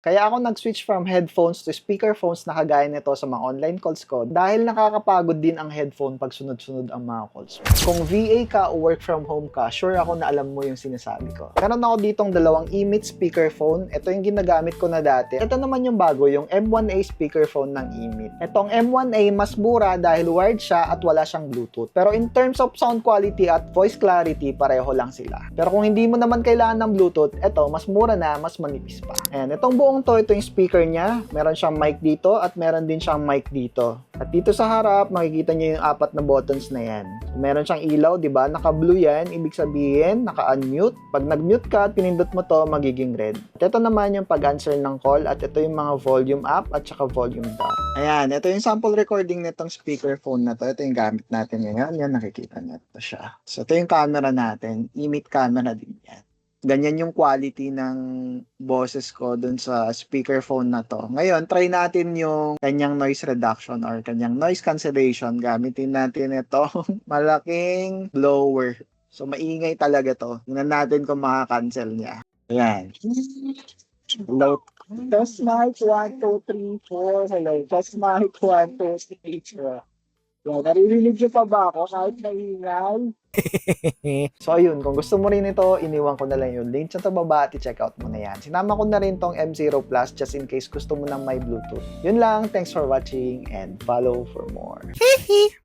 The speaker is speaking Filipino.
Kaya ako nag-switch from headphones to speakerphones na kagaya nito sa mga online calls ko dahil nakakapagod din ang headphone pag sunod-sunod ang mga calls. Kung VA ka o work from home ka, sure ako na alam mo yung sinasabi ko. Meron ako ditong dalawang E-Meet speakerphone. Ito yung ginagamit ko na dati. Ito naman yung bago, yung M1A speakerphone ng E-Meet. Itong M1A mas mura dahil wired siya at wala siyang Bluetooth. Pero in terms of sound quality at voice clarity, pareho lang sila. Pero kung hindi mo naman kailangan ng Bluetooth, ito mas mura na, mas manipis pa. Ayan, itong buong to, ito yung speaker niya. Meron siyang mic dito at meron din siyang mic dito. At dito sa harap, makikita niyo yung apat na buttons na yan. Meron siyang ilaw, di ba? Naka-blue yan, ibig sabihin, naka-unmute. Pag nag-mute ka at pinindot mo to, magiging red. At ito naman yung pag-answer ng call at ito yung mga volume up at saka volume down. Ayan, ito yung sample recording nitong speakerphone na to. Ito yung gamit natin ngayon. Yan, nakikita niyo ito siya. So, ito yung camera natin. Imit camera din yan ganyan yung quality ng boses ko dun sa speakerphone na to. Ngayon, try natin yung kanyang noise reduction or kanyang noise cancellation. Gamitin natin ito malaking blower. So, maingay talaga to. Tingnan natin kung makakancel niya. Ayan. Hello. Test mic 1, 2, 3, 4. Hello. Test mic 1, 2, 3, 4. Yan, naririnig niyo pa ba ako kahit maingay? So ayun, kung gusto mo rin ito, iniwan ko na lang yung link sa baba at i-check out mo na yan. Sinama ko na rin tong M0 Plus just in case gusto mo ng may Bluetooth. Yun lang, thanks for watching and follow for more.